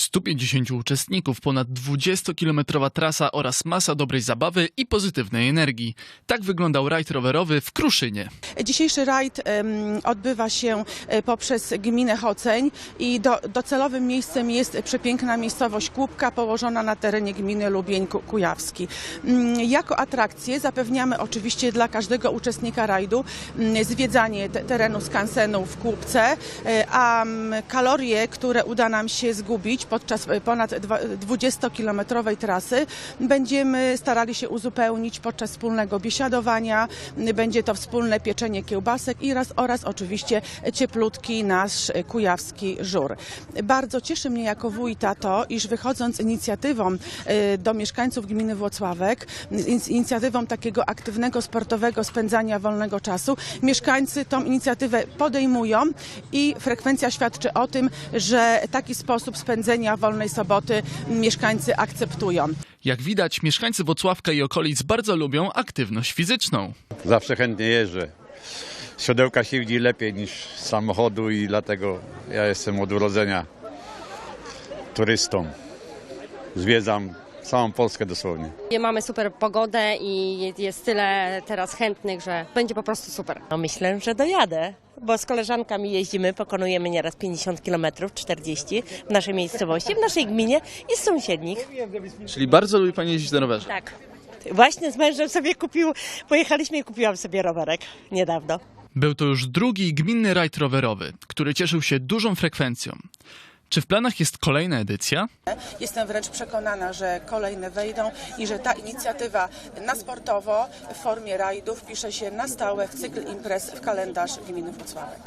150 uczestników, ponad 20-kilometrowa trasa oraz masa dobrej zabawy i pozytywnej energii. Tak wyglądał rajd rowerowy w Kruszynie. Dzisiejszy rajd odbywa się e, poprzez gminę Choceń i do, docelowym miejscem jest przepiękna miejscowość Kłubka położona na terenie gminy Lubień Ku- Kujawski. Mm, Jako atrakcję zapewniamy oczywiście dla każdego uczestnika rajdu mm, zwiedzanie te, terenu skansenu w Kłubce, e, a mm, kalorie, które uda nam się zgubić podczas e, ponad dwa- 20-kilometrowej trasy będziemy starali się uzupełnić podczas wspólnego biesiadowania. Będzie to wspólne pieczenie kiełbasek i raz, oraz oczywiście cieplutki nasz kujawski żur. Bardzo cieszy mnie jako wójta to, iż wychodząc z inicjatywą e, do mieszkańców gminy Włocławek, z inicjatywą takiego aktywnego, sportowego spędzania wolnego czasu, mieszkańcy tą inicjatywę podejmują i frekwencja świadczy o tym, że taki sposób spędzenia wolnej soboty mieszkańcy akceptują. Jak widać, mieszkańcy Wocławka i okolic bardzo lubią aktywność fizyczną. Zawsze chętnie jeżdżę. Siodełka się widzi lepiej niż z samochodu i dlatego ja jestem od urodzenia turystą. Zwiedzam całą Polskę dosłownie. Mamy super pogodę i jest tyle teraz chętnych, że będzie po prostu super. No myślę, że dojadę, bo z koleżankami jeździmy, pokonujemy nieraz 50 km, 40 w naszej miejscowości, w naszej gminie i z sąsiednich. Czyli bardzo lubi Pani jeździć na rowerze. Tak. Właśnie z mężem sobie kupił, pojechaliśmy i kupiłam sobie rowerek niedawno. Był to już drugi gminny rajd rowerowy, który cieszył się dużą frekwencją. Czy w planach jest kolejna edycja? Jestem wręcz przekonana, że kolejne wejdą i że ta inicjatywa na sportowo w formie rajdu wpisze się na stałe w cykl imprez w kalendarz gminy Włocławek.